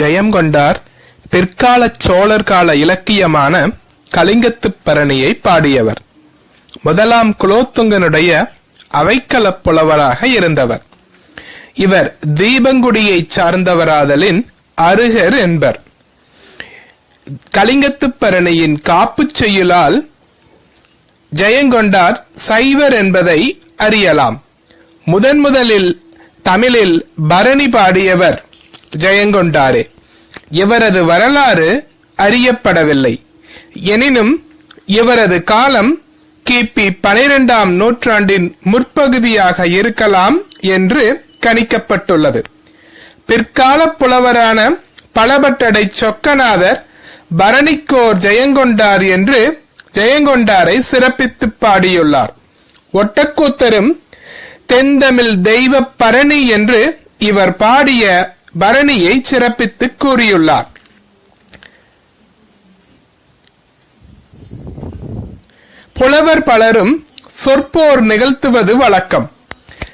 ஜெயம் கொண்டார். பிற்கால சோழர் கால இலக்கியமான கலிங்கத்துப் பரணியை பாடியவர். முதலாம் குலோத்துங்கனுடைய அவைக்களப் புலவராக இருந்தவர். இவர் தீபங்குடியைச் சார்ந்தவராதலின் அருகர் என்பர். கலிங்கத்துப் பரணியின் காப்புச் செய்யுளால் ஜெயங்கொண்டார் சைவர் என்பதை அறியலாம். முதன் முதலில் தமிழில் பரணி பாடியவர் ஜெயங்கொண்டாரே. இவரது வரலாறு அறியப்படவில்லை. எனினும் இவரது காலம் கிபி பனிரெண்டாம் நூற்றாண்டின் முற்பகுதியாக இருக்கலாம் என்று கணிக்கப்பட்டுள்ளது. பிற்கால புலவரான பலபட்டடை சொக்கநாதர் பரணிக்கோர் ஜெயங்கொண்டார் என்று ஜெயங்கொண்டாரை சிறப்பித்து பாடியுள்ளார். ஒட்டக்கூத்தரும் தென்தமிழ் தெய்வ பரணி என்று இவர் பாடிய பரணியை சிறப்பித்து கூறியுள்ளார். புலவர் பலரும் சொற்போர் நிகழ்த்துவது வழக்கம்.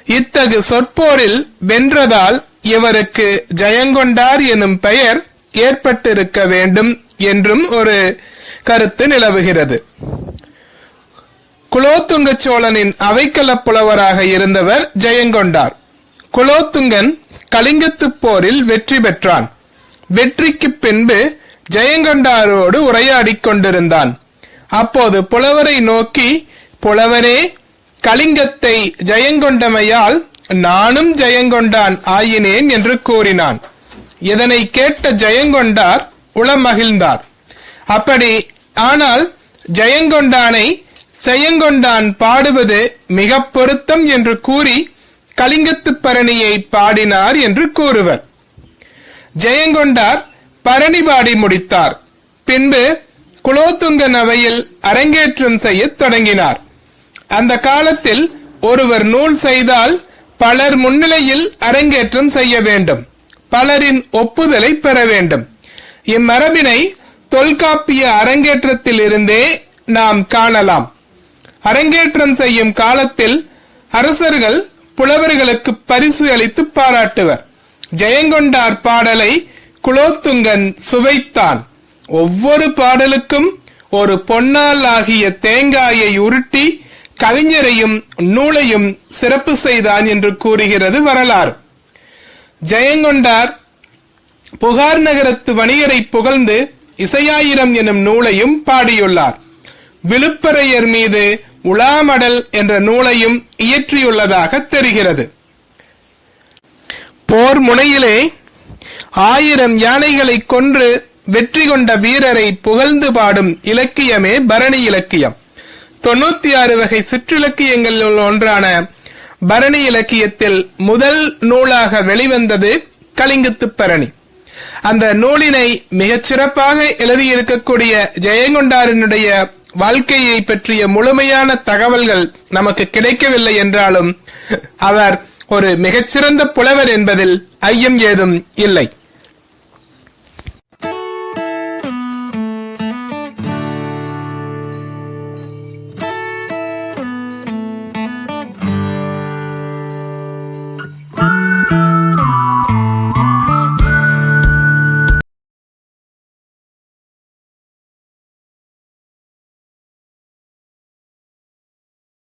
இத்தகு சொற்போரில் வென்றதால் இவருக்கு ஜெயங்கொண்டார் எனும் பெயர் ஏற்பட்டிருக்க வேண்டும் என்றும் ஒரு கருத்து நிலவுகிறது. குலோத்துங்க சோழனின் அவைக்கல புலவராக இருந்தவர் ஜெயங்கொண்டார். குலோத்துங்கன் கலிங்கத்துப் போரில் வெற்றி பெற்றான். வெற்றிக்கு பின்பு ஜெயங்கொண்டாரோடு உரையாடிக் கொண்டிருந்தான். அப்போது புலவரை நோக்கி புலவரே கலிங்கத்தை ஜெயங்கொண்டமையால் நானும் ஜெயங்கொண்டான் ஆயினேன் என்று கூறினான். இதனை கேட்ட ஜெயங்கொண்டார் உளமகிழ்ந்தார். அப்படி ஆனால் ஜெயங்கொண்டானை செயங்கொண்டான் பாடுவது மிக பொருத்தம் என்று கூறி கலிங்கத்து பரணியை பாடினார் என்று கூறுவர். ஜெயங்கொண்டார் பரணி பாடி முடித்தார். பின்பு குலோத்துங்கன் அவையில் அரங்கேற்றம் செய்யத் தொடங்கினார். அந்த காலத்தில் ஒருவர் நூல் செய்தால் பலர் முன்னிலையில் அரங்கேற்றம் செய்ய வேண்டும். பலரின் ஒப்புதலை பெற வேண்டும். இம்மரபினை தொல்காப்பிய அரங்கேற்றத்தில் இருந்தே நாம் காணலாம். அரங்கேற்றம் செய்யும் காலத்தில் அரசர்கள் புலவர்களுக்கு பரிசு அளித்து பாராட்டுவர். ஜெயங்கொண்டார் பாடலை குலோத்துங்கன் சுவைத்தான். ஒவ்வொரு பாடலுக்கும் ஒரு பொன்னால் ஆகிய தேங்காயை உருட்டி கவிஞரையும் நூலையும் சிறப்பு செய்தான் என்று கூறுகிறது வரலாறு. ஜெயங்கொண்டார் புகார் நகரத்து வணிகரை புகழ்ந்து இசையாயிரம் எனும் நூலையும் பாடியுள்ளார். விழுப்பரையர் மீது உலாமடல் என்ற நூலையும் இயற்றியுள்ளதாக தெரிகிறது. போர் முனையிலே ஆயிரம் யானைகளை கொன்று வெற்றி கொண்ட வீரரை புகழ்ந்து பாடும் இலக்கியமே பரணி இலக்கியம். தொண்ணூத்தி ஆறு வகை சிற்றிலக்கியங்களில் ஒன்றான பரணி இலக்கியத்தில் முதல் நூலாக வெளிவந்தது கலிங்கத்து பரணி. அந்த நூலினை மிகச் சிறப்பாக எழுதியிருக்கக்கூடிய ஜெயங்கொண்டாரனுடைய வாழ்க்கையை பற்றிய முழுமையான தகவல்கள் நமக்கு கிடைக்கவில்லை என்றாலும் அவர் ஒரு மிகச்சிறந்த புலவர் என்பதில் ஐயம் ஏதும் இல்லை.